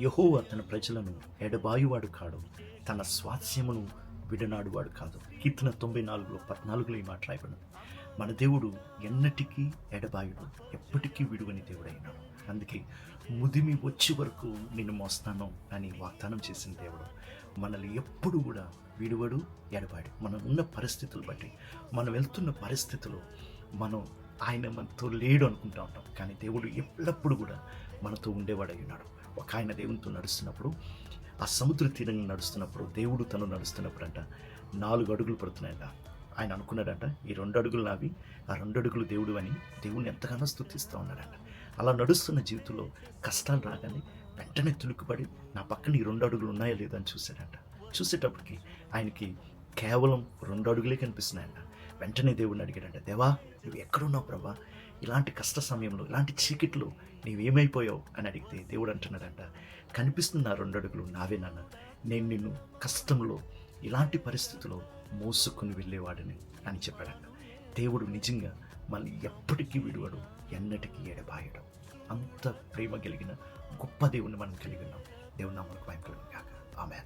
యహోవ తన ప్రజలను ఎడబాయువాడు కాడు. తన స్వాస్యమును విడనాడువాడు కాదు. కీర్తన తొంభై నాలుగులో పద్నాలుగులో ఈ మాట రాయబడి మన దేవుడు ఎన్నటికీ ఎడబాయుడు ఎప్పటికీ విడువని దేవుడైనాడు అందుకే ముదిమి వచ్చే వరకు నేను మోస్తాను అని వాగ్దానం చేసిన దేవుడు మనల్ని ఎప్పుడు కూడా విడువడు ఎడబాడు మనం ఉన్న పరిస్థితులు బట్టి మనం వెళ్తున్న పరిస్థితులు మనం ఆయన మనతో లేడు అనుకుంటా ఉంటాం. కానీ దేవుడు ఎల్లప్పుడూ కూడా మనతో ఉండేవాడై ఉన్నాడు. ఒక ఆయన దేవునితో నడుస్తున్నప్పుడు ఆ సముద్ర తీరంగా నడుస్తున్నప్పుడు దేవుడు తను నడుస్తున్నప్పుడు అంట నాలుగు అడుగులు పడుతున్నాయంట. ఆయన అనుకున్నాడంట ఈ రెండు అడుగులు నావి ఆ రెండు అడుగులు దేవుడు అని దేవుడిని ఎంతగానో స్థుతిస్తూ ఉన్నాడంట. అలా నడుస్తున్న జీవితంలో కష్టాలు రాగానే వెంటనే తులుకుపడి నా పక్కన ఈ రెండు అడుగులు ఉన్నాయా లేదా అని చూశాడంట. చూసేటప్పటికి ఆయనకి కేవలం రెండు అడుగులే కనిపిస్తున్నాయంట. వెంటనే దేవుడిని అడిగాడంట దేవా నువ్వు ఎక్కడున్నావు ప్రభా? ఇలాంటి కష్ట సమయంలో ఇలాంటి చీకట్లు నీవేమైపోయావు అని అడిగితే దేవుడు అంటున్నాడంట కనిపిస్తున్న రెండు అడుగులు నావే నాన్న. నేను నిన్ను కష్టంలో ఇలాంటి పరిస్థితుల్లో మోసుకుని వెళ్ళేవాడిని అని చెప్పాడంట. దేవుడు నిజంగా మళ్ళీ ఎప్పటికీ విడువడు ఎన్నటికీ ఎడబాయడం. అంత ప్రేమ కలిగిన గొప్ప దేవుని మనం కలిగి ఉన్నాం. దేవుని నామలకు భయం కలిగిన ఆమె